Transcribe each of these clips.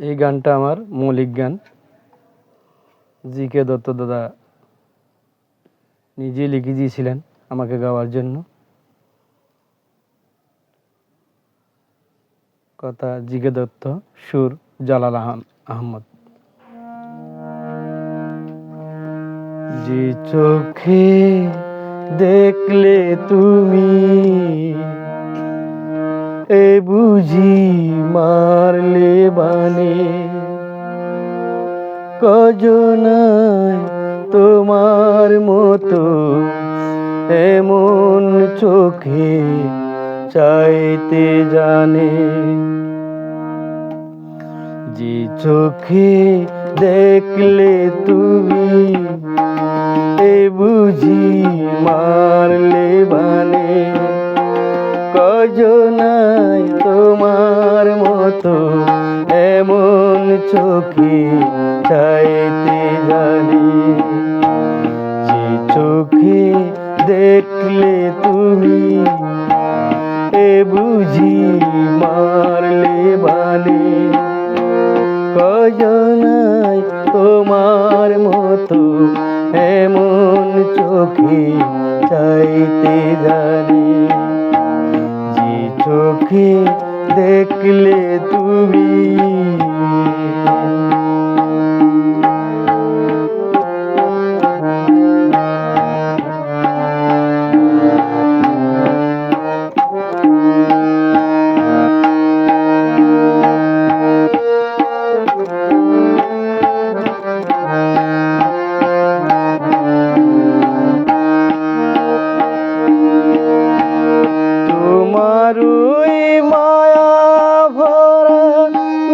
এই গানটা আমার মৌলিক গান। জি কে দত্ত দাদা নিজে লিখে দিয়েছিলেন আমাকে গাওয়ার জন্য। কথা জি কে দত্ত, সুর জালাল আহম- আহমদ। যে চোখে দেখলে তুমি এ বুঝি মারলে বানে। কজনায় তোমার মতো এমন চোখে চাইতে জানে। যে চোখে দেখলে তুমি এ বুঝি মারলে বানে। কজনাই তোমার মতো এমন চোখে চাইতে জানি। যে চোখে দেখলে তুমি এ বুঝি মারলে বানে কজনাই তোমার মতো এমন চোখে চাইতে জানি। চোখে দেখলে তুমি তোমার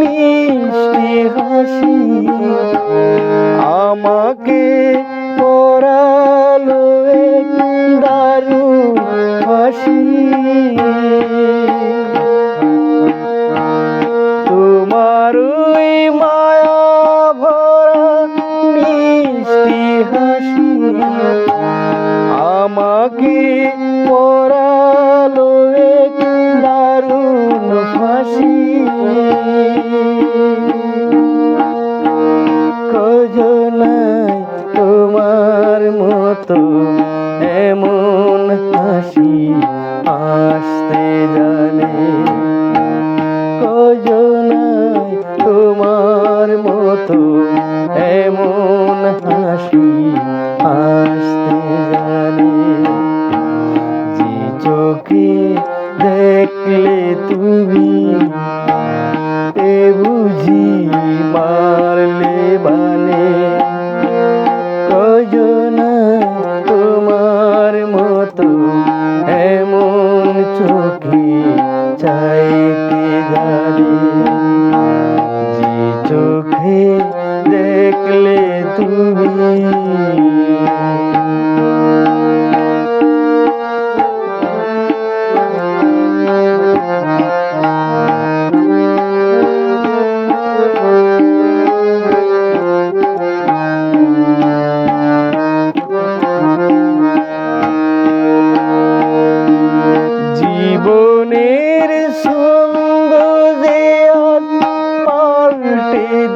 মিষ্টি হাসি আমাকে পরালো এক দারুণ হাসি। তোমার মায়া ভরা মিষ্টি হাসি আমাকে কজনাই তোমার মতো এমন হাসি আসতে জানে। কজনাই তোমার মতো এমন হাসি আসতে জানে। যে চোখে দেখলে তুমি মারলে বানে কজন তোমার মতো এমন চোখে চাইতে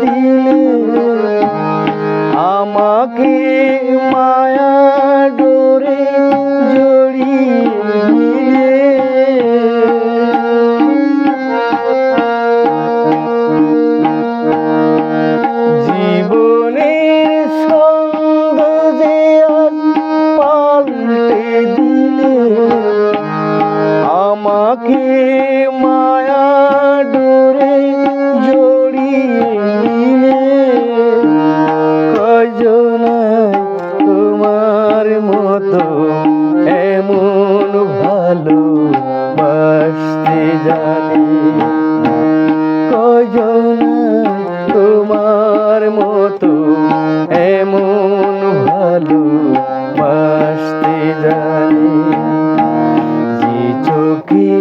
দিলে আমাকে মায়া ভালো বাসতে জানে কজন তোমার মতো এমন ভালো বাসতে জানে যে চোখে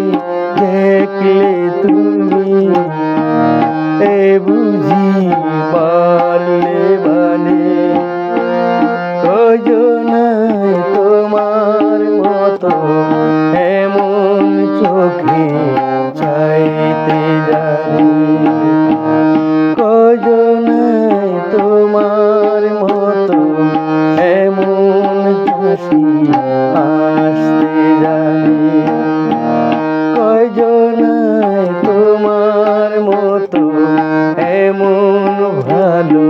দেখলে তুমি এ বুঝি পারলে বানে চোখে চাইতে জানি, কজনে তোমার মতো এমন খুশি আসতে জানি, কজনে তোমার মতো এমন ভালো